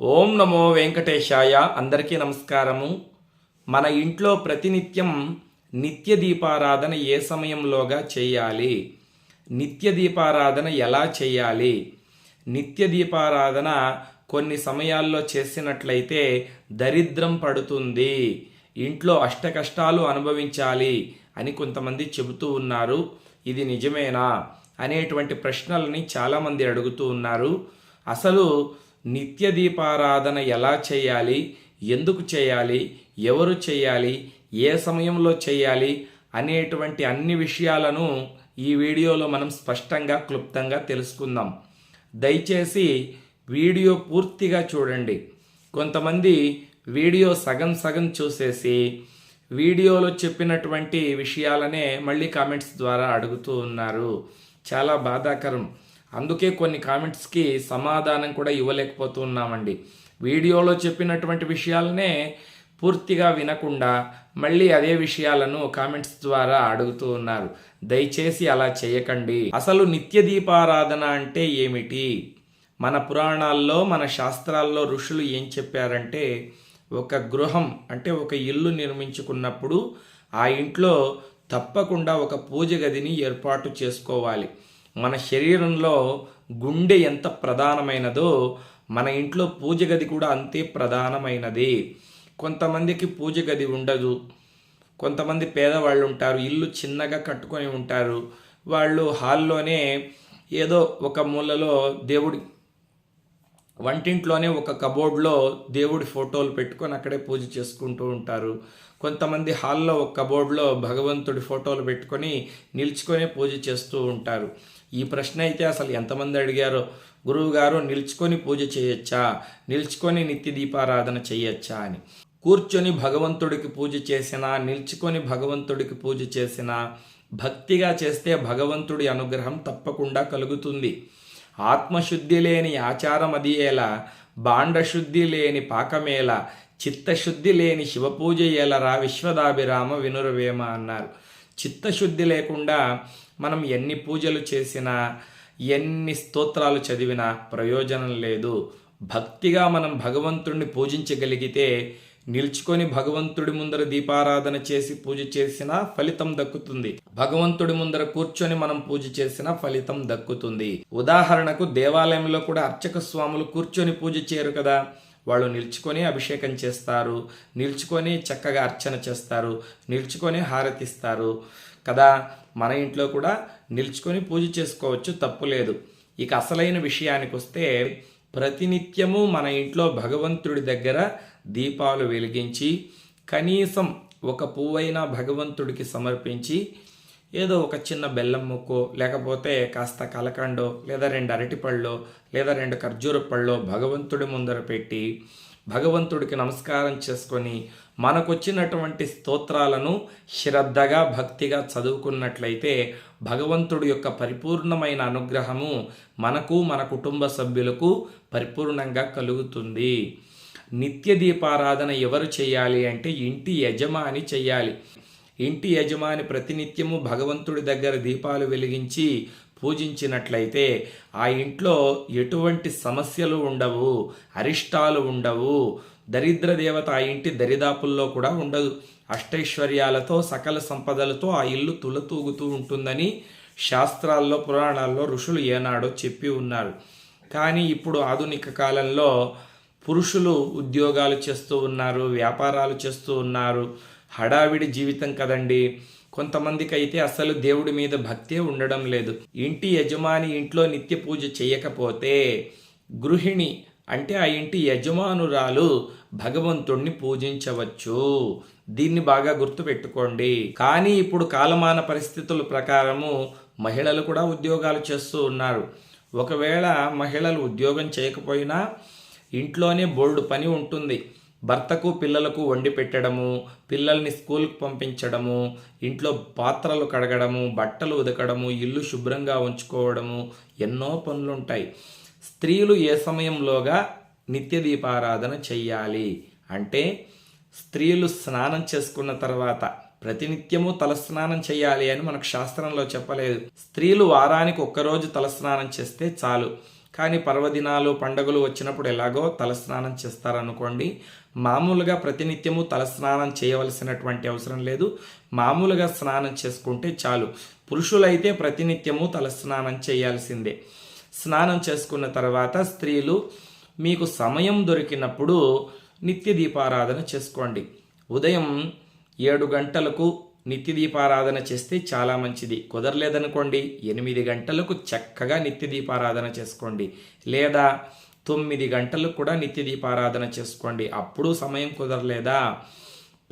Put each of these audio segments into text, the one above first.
ఓం నమో వెంకటేశాయ. అందరికీ నమస్కారము. మన ఇంట్లో ప్రతినిత్యం నిత్య దీపారాధన ఏ సమయంలోగా చేయాలి? నిత్య దీపారాధన ఎలా చేయాలి? నిత్య దీపారాధన కొన్ని సమయాల్లో చేసినట్లయితే దరిద్రం పడుతుంది. ఇంట్లో అష్ట కష్టాలు అనుభవించాలి అని కొంతమంది చెబుతూ ఉన్నారు. ఇది నిజమేనా? అనేటువంటి ప్రశ్నలని చాలామంది అడుగుతూ ఉన్నారు. అసలు నిత్య దీపారాధన ఎలా చేయాలి? ఎందుకు చేయాలి? ఎవరు చేయాలి? ఏ సమయంలో చేయాలి? అనేటువంటి అన్ని విషయాలను ఈ వీడియోలో మనం స్పష్టంగా క్లుప్తంగా తెలుసుకుందాం. దయచేసి వీడియో పూర్తిగా చూడండి. కొంతమంది వీడియో సగం సగం చూసేసి వీడియోలో చెప్పినటువంటి విషయాలనే మళ్ళీ కామెంట్స్ ద్వారా అడుగుతూ ఉన్నారు. చాలా బాధాకరం. అందుకే కొన్ని కామెంట్స్కి సమాధానం కూడా ఇవ్వలేకపోతున్నామండి. వీడియోలో చెప్పినటువంటి విషయాలనే పూర్తిగా వినకుండా మళ్ళీ అదే విషయాలను కామెంట్స్ ద్వారా అడుగుతూ ఉన్నారు. దయచేసి అలా చేయకండి. అసలు నిత్య దీపారాధన అంటే ఏమిటి? మన పురాణాల్లో మన శాస్త్రాల్లో ఋషులు ఏం చెప్పారంటే ఒక గృహం అంటే ఒక ఇల్లు నిర్మించుకున్నప్పుడు ఆ ఇంట్లో తప్పకుండా ఒక పూజ గదిని ఏర్పాటు చేసుకోవాలి. మన శరీరంలో గుండె ఎంత ప్రధానమైనదో మన ఇంట్లో పూజ గది కూడా అంతే ప్రధానమైనది. కొంతమందికి పూజ గది ఉండదు. కొంతమంది పేదవాళ్ళు ఉంటారు ఇల్లు చిన్నగా కట్టుకొని ఉంటారు. వాళ్ళు హాల్లోనే ఏదో ఒక మూలలో దేవుడి వంటింట్లోనే ఒక కబోర్డ్లో దేవుడి ఫోటోలు పెట్టుకొని అక్కడే పూజ చేసుకుంటూ ఉంటారు. కొంతమంది హాల్లో ఒక కబోర్డ్లో భగవంతుడి ఫోటోలు పెట్టుకొని నిల్చుకొనే పూజ చేస్తూ ఉంటారు. ఈ ప్రశ్న అయితే అసలు ఎంతమంది అడిగారో? గురువుగారు నిల్చుకొని పూజ చేయొచ్చా? నిల్చుకొని నిత్య దీపారాధన చేయొచ్చా అని. కూర్చొని భగవంతుడికి పూజ చేసినా నిల్చుకొని భగవంతుడికి పూజ చేసినా భక్తిగా చేస్తే భగవంతుడి అనుగ్రహం తప్పకుండా కలుగుతుంది. ఆత్మశుద్ధి లేని ఆచారం అదియేలా బాండశుద్ధి లేని పాకమేల చిత్తశుద్ధి లేని శివపూజ ఏలరా విశ్వదాభిరామ వినురవేమ అన్నారు. చిత్తశుద్ధి లేకుండా మనం ఎన్ని పూజలు చేసినా ఎన్ని స్తోత్రాలు చదివినా ప్రయోజనం లేదు. భక్తిగా మనం భగవంతుడిని పూజించగలిగితే నిల్చుకొని భగవంతుడి ముందర దీపారాధన చేసి పూజ చేసినా ఫలితం దక్కుతుంది. భగవంతుడి ముందర కూర్చొని మనం పూజ చేసినా ఫలితం దక్కుతుంది. ఉదాహరణకు దేవాలయంలో కూడా అర్చక స్వాములు కూర్చొని పూజ చేయరు కదా. వాళ్ళు నిల్చుకొని అభిషేకం చేస్తారు నిల్చుకొని చక్కగా అర్చన చేస్తారు నిల్చుకొని హారతిస్తారు. కదా? మన ఇంట్లో కూడా నిల్చుకొని పూజ చేసుకోవచ్చు తప్పు లేదు. ఇక అసలైన విషయానికి వస్తే ప్రతినిత్యము మన ఇంట్లో భగవంతుడి దగ్గర దీపాలు వెలిగించి కనీసం ఒక పువ్వైనా భగవంతుడికి సమర్పించి ఏదో ఒక చిన్న బెల్లం ముక్కో లేకపోతే కాస్త కలకండో లేదా రెండు అరటిపళ్ళో లేదా రెండు ఖర్జూర పళ్ళో భగవంతుడి ముందర పెట్టి భగవంతుడికి నమస్కారం చేసుకొని మనకొచ్చినటువంటి స్తోత్రాలను శ్రద్ధగా భక్తిగా చదువుకున్నట్లయితే భగవంతుడి యొక్క పరిపూర్ణమైన అనుగ్రహము మనకు మన కుటుంబ సభ్యులకు పరిపూర్ణంగా కలుగుతుంది. నిత్య దీపారాధన ఎవరు చేయాలి అంటే ఇంటి యజమాని చేయాలి. ఇంటి యజమాని ప్రతినిత్యము భగవంతుడి దగ్గర దీపాలు వెలిగించి పూజించినట్లయితే ఆ ఇంట్లో ఎటువంటి సమస్యలు ఉండవు అరిష్టాలు ఉండవు. దరిద్ర దేవత ఆ ఇంటి దరిదాపుల్లో కూడా ఉండదు. అష్టైశ్వర్యాలతో సకల సంపదలతో ఆ ఇల్లు తులతూగుతూ ఉంటుందని శాస్త్రాల్లో పురాణాల్లో ఋషులు ఏనాడో చెప్పి ఉన్నారు. కానీ ఇప్పుడు ఆధునిక కాలంలో పురుషులు ఉద్యోగాలు చేస్తూ ఉన్నారు వ్యాపారాలు చేస్తూ ఉన్నారు. హడావిడి జీవితం కదండి. కొంతమందికి అయితే అసలు దేవుడి మీద భక్తే ఉండడం లేదు. ఇంటి యజమాని ఇంట్లో నిత్య పూజ చేయకపోతే గృహిణి అంటే ఆ ఇంటి యజమానురాలు భగవంతుణ్ణి పూజించవచ్చు. దీన్ని బాగా గుర్తుపెట్టుకోండి. కానీ ఇప్పుడు కాలమాన పరిస్థితుల ప్రకారము మహిళలు కూడా ఉద్యోగాలు చేస్తూ ఉన్నారు. ఒకవేళ మహిళలు ఉద్యోగం చేయకపోయినా ఇంట్లోనే బోల్డ్ పని ఉంటుంది. భర్తకు పిల్లలకు వండి పెట్టడము పిల్లల్ని స్కూల్కి పంపించడము ఇంట్లో పాత్రలు కడగడము బట్టలు ఉదకడము ఇల్లు శుభ్రంగా ఉంచుకోవడము ఎన్నో పనులుంటాయి. స్త్రీలు ఏ సమయంలోగా నిత్య దీపారాధన చెయ్యాలి అంటే స్త్రీలు స్నానం చేసుకున్న తర్వాత ప్రతినిత్యము తలస్నానం చేయాలి అని మనకు శాస్త్రంలో చెప్పలేదు. స్త్రీలు వారానికి ఒక్కరోజు తలస్నానం చేస్తే చాలు. కానీ పర్వదినాలు పండుగలు వచ్చినప్పుడు ఎలాగో తలస్నానం చేస్తారనుకోండి మామూలుగా ప్రతినిత్యము తలస్నానం చేయవలసినటువంటి అవసరం లేదు. మామూలుగా స్నానం చేసుకుంటే చాలు. పురుషులైతే ప్రతినిత్యము తలస్నానం చేయాల్సిందే. స్నానం చేసుకున్న తర్వాత స్త్రీలు మీకు సమయం దొరికినప్పుడు నిత్య దీపారాధన చేసుకోండి. ఉదయం ఏడు గంటలకు నిత్య దీపారాధన చేస్తే చాలా మంచిది. కుదరలేదనుకోండి ఎనిమిది గంటలకు చక్కగా నిత్య దీపారాధన చేసుకోండి. లేదా తొమ్మిది గంటలకు కూడా నిత్య దీపారాధన చేసుకోండి. అప్పుడు సమయం కుదరలేదా?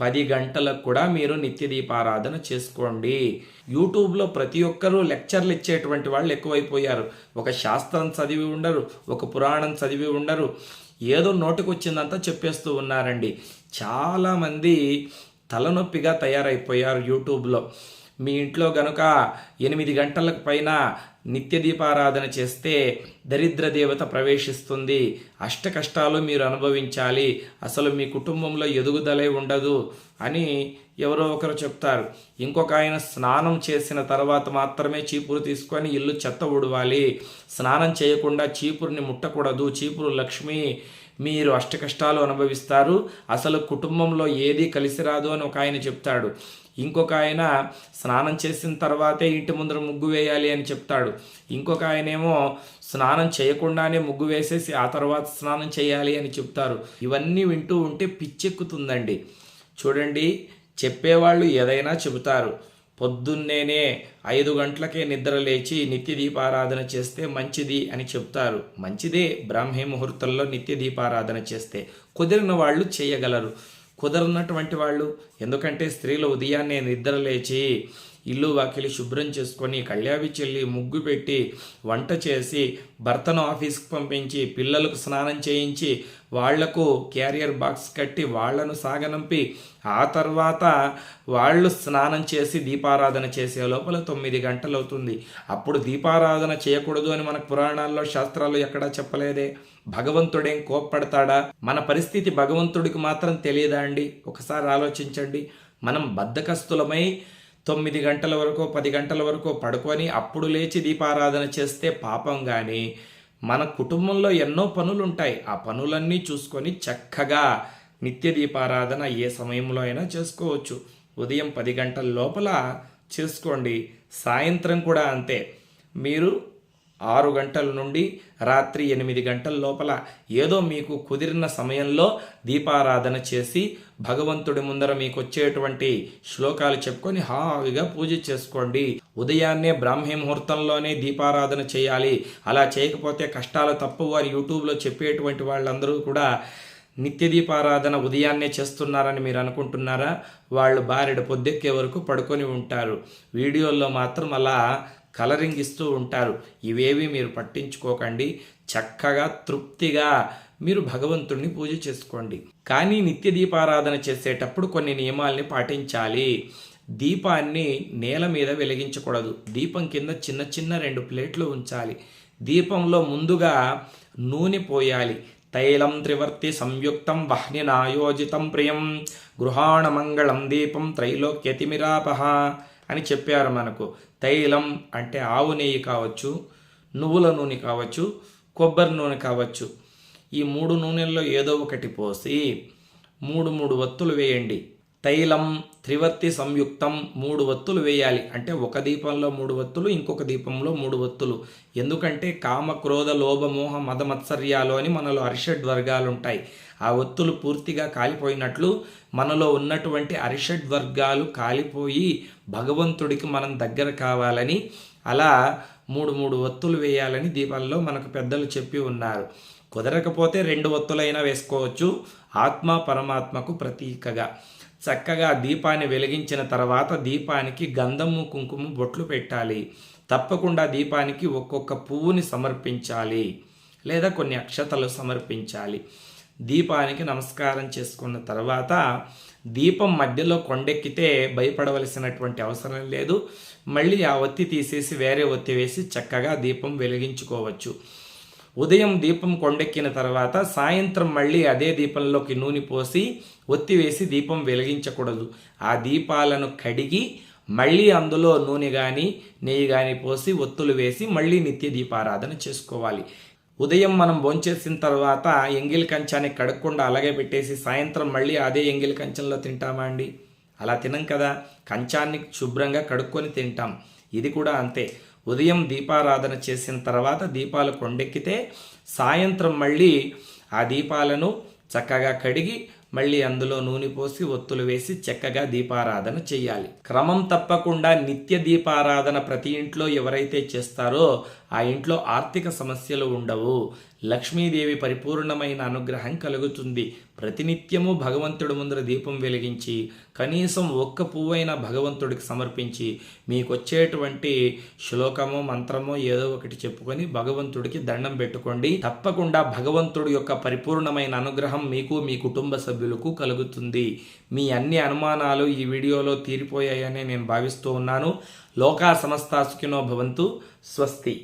పది గంటలకు కూడా మీరు నిత్య దీపారాధన చేసుకోండి. యూట్యూబ్లో ప్రతి ఒక్కరూ లెక్చర్లు ఇచ్చేటువంటి వాళ్ళు ఎక్కువైపోయారు. ఒక శాస్త్రం చదివి ఉండరు ఒక పురాణం చదివి ఉండరు. ఏదో నోటికొచ్చిందంతా చెప్పేస్తూ ఉన్నారండి. చాలామంది తలనొప్పిగా తయారైపోయారు యూట్యూబ్లో. మీ ఇంట్లో గనుక ఎనిమిది గంటలకు పైన నిత్య దీపారాధన చేస్తే దరిద్ర దేవత ప్రవేశిస్తుంది. అష్ట కష్టాలు మీరు అనుభవించాలి. అసలు మీ కుటుంబంలో ఎదుగుదలే ఉండదు అని ఎవరో ఒకరు చెప్తారు. ఇంకొక ఆయన స్నానం చేసిన తర్వాత మాత్రమే చీపురు తీసుకొని ఇల్లు చెత్త ఉడవాలి స్నానం చేయకుండా చీపురుని ముట్టకూడదు. చీపురు లక్ష్మి మీరు అష్ట కష్టాలు అనుభవిస్తారు. అసలు కుటుంబంలో ఏది కలిసి రాదు అని ఒక ఆయన చెప్తాడు. ఇంకొక ఆయన స్నానం చేసిన తర్వాతే ఇంటి ముందర ముగ్గు వేయాలి అని చెప్తాడు. ఇంకొక ఆయనేమో స్నానం చేయకుండానే ముగ్గు వేసేసి ఆ తర్వాత స్నానం చేయాలి అని చెప్తారు. ఇవన్నీ వింటూ ఉంటే పిచ్చెక్కుతుందండి. చూడండి చెప్పేవాళ్ళు ఏదైనా చెబుతారు. పొద్దున్నేనే ఐదు గంటలకే నిద్ర లేచి నిత్య దీపారాధన చేస్తే మంచిది అని చెప్తారు. మంచిదే బ్రాహ్మీ ముహూర్తంలో నిత్య దీపారాధన చేస్తే. కుదిరిన వాళ్ళు చేయగలరు. కుదరనటువంటి వాళ్ళు ఎందుకంటే స్త్రీలు ఉదయాన్నే నిద్ర లేచి ఇల్లు వాకిలి శుభ్రం చేసుకొని కళ్యావి చెల్లి ముగ్గు పెట్టి వంట చేసి భర్తను ఆఫీస్కి పంపించి పిల్లలకు స్నానం చేయించి వాళ్ళకు క్యారియర్ బాక్స్ కట్టి వాళ్ళను సాగనంపి ఆ తర్వాత వాళ్ళు స్నానం చేసి దీపారాధన చేసే లోపల తొమ్మిది గంటలు అవుతుంది అప్పుడు దీపారాధన చేయకూడదు అని మన పురాణాల్లో శాస్త్రాల్లో ఎక్కడా చెప్పలేదే. భగవంతుడేం కోప్పడతాడా? మన పరిస్థితి భగవంతుడికి మాత్రం తెలియదా అండి? ఒకసారి ఆలోచించండి. మనం బద్ధకస్తులమై తొమ్మిది గంటల వరకు పది గంటల వరకు పడుకొని అప్పుడు లేచి దీపారాధన చేస్తే పాపం కానీ మన కుటుంబంలో ఎన్నో పనులుంటాయి. ఆ పనులన్నీ చూసుకొని చక్కగా నిత్య దీపారాధన ఏ సమయంలో అయినా చేసుకోవచ్చు. ఉదయం పది గంటల లోపల చేసుకోండి. సాయంత్రం కూడా అంతే. మీరు ఆరు గంటల నుండి రాత్రి ఎనిమిది గంటల లోపల ఏదో మీకు కుదిరిన సమయంలో దీపారాధన చేసి భగవంతుడి ముందర మీకు వచ్చేటువంటి శ్లోకాలు చెప్పుకొని హాయిగా పూజ చేసుకోండి. ఉదయాన్నే బ్రాహ్మీ ముహూర్తంలోనే దీపారాధన చేయాలి. అలా చేయకపోతే కష్టాలు తప్పు వారి యూట్యూబ్లో చెప్పేటువంటి వాళ్ళందరూ కూడా నిత్యదీపారాధన ఉదయాన్నే చేస్తున్నారని మీరు అనుకుంటున్నారా? వాళ్ళు బారెడు పొద్దెక్కే వరకు పడుకొని ఉంటారు. వీడియోల్లో మాత్రం అలా కలరింగ్ ఇస్తూ ఉంటారు. ఇవేవి మీరు పట్టించుకోకండి. చక్కగా తృప్తిగా మీరు భగవంతుణ్ణి పూజ చేసుకోండి. కానీ నిత్య దీపారాధన చేసేటప్పుడు కొన్ని నియమాల్ని పాటించాలి. దీపాన్ని నేల మీద వెలిగించకూడదు. దీపం కింద చిన్న చిన్న రెండు ప్లేట్లు ఉంచాలి. దీపంలో ముందుగా నూనె పోయాలి. తైలం త్రివర్తి సంయుక్తం వహ్నినాయోజితం ప్రియం. గృహాణ మంగళం దీపం త్రైలోక్యతిమిరాపహ అని చెప్పారు మనకు. తైలం అంటే ఆవు నెయ్యి కావచ్చు నువ్వుల నూనె కావచ్చు కొబ్బరి నూనె కావచ్చు. ఈ మూడు నూనెల్లో ఏదో ఒకటి పోసి మూడు మూడు వత్తులు వేయండి. తైలం త్రివర్తి సంయుక్తం మూడు వత్తులు వేయాలి. అంటే ఒక దీపంలో మూడు వత్తులు ఇంకొక దీపంలో మూడు వత్తులు. ఎందుకంటే కామ క్రోధ లోభమోహ మదమత్సర్యాలు అని మనలో అరిషడ్ వర్గాలు ఉంటాయి ఆ ఒత్తులు పూర్తిగా కాలిపోయినట్లు మనలో ఉన్నటువంటి అరిషడ్ వర్గాలు కాలిపోయి భగవంతుడికి మనం దగ్గర కావాలని అలా మూడు మూడు ఒత్తులు వేయాలని దీపాల్లో మనకు పెద్దలు చెప్పి ఉన్నారు. కుదరకపోతే రెండు ఒత్తులైనా వేసుకోవచ్చు. ఆత్మ పరమాత్మకు ప్రతీకగా. చక్కగా దీపాన్ని వెలిగించిన తర్వాత దీపానికి గంధము కుంకుమ బొట్లు పెట్టాలి. తప్పకుండా దీపానికి ఒక్కొక్క పువ్వుని సమర్పించాలి లేదా కొన్ని అక్షతలు సమర్పించాలి. దీపానికి నమస్కారం చేసుకున్న తర్వాత దీపం మధ్యలో కొండెక్కితే భయపడవలసినటువంటి అవసరం లేదు. మళ్ళీ ఆ ఒత్తి తీసేసి వేరే ఒత్తి వేసి చక్కగా దీపం వెలిగించుకోవచ్చు. ఉదయం దీపం కొండెక్కిన తర్వాత సాయంత్రం మళ్ళీ అదే దీపంలోకి నూనె పోసి ఒత్తి వేసి దీపం వెలిగించకూడదు. ఆ దీపాలను కడిగి మళ్ళీ అందులో నూనె కానీ నెయ్యి కానీ పోసి ఒత్తులు వేసి మళ్ళీ నిత్య దీపారాధన చేసుకోవాలి. ఉదయం మనం భోంచేసిన తర్వాత ఎంగిల్ కంచాన్ని కడగకుండా అలాగే పెట్టేసి సాయంత్రం మళ్ళీ అదే ఎంగిల్ కంచంలో తింటామా అండి? అలా తినం కదా. కంచాన్ని శుభ్రంగా కడుక్కొని తింటాం. ఇది కూడా అంతే. ఉదయం దీపారాధన చేసిన తర్వాత దీపాలు కొండెక్కితే సాయంత్రం మళ్ళీ ఆ దీపాలను చక్కగా కడిగి మళ్ళీ అందులో నూనె పోసి ఒత్తులు వేసి చక్కగా దీపారాధన చేయాలి క్రమం తప్పకుండా నిత్య దీపారాధన ప్రతి ఇంట్లో ఎవరైతే చేస్తారో ఆ ఇంట్లో ఆర్థిక సమస్యలు ఉండవు. లక్ష్మీదేవి పరిపూర్ణమైన అనుగ్రహం కలుగుతుంది. ప్రతినిత్యము భగవంతుడి ముందర దీపం వెలిగించి కనీసం ఒక్క పువ్వైన భగవంతుడికి సమర్పించి మీకు వచ్చేటువంటి శ్లోకము మంత్రము ఏదో ఒకటి చెప్పుకొని భగవంతుడికి దండం పెట్టుకోండి. తప్పకుండా భగవంతుడి యొక్క పరిపూర్ణమైన అనుగ్రహం మీకు మీ కుటుంబ సభ్యులకు కలుగుతుంది. మీ అన్ని అనుమానాలు ఈ వీడియోలో తీరిపోయాయని నేను భావిస్తూ ఉన్నాను. లోకా సమస్త సుఖినో భవంతు. స్వస్తి.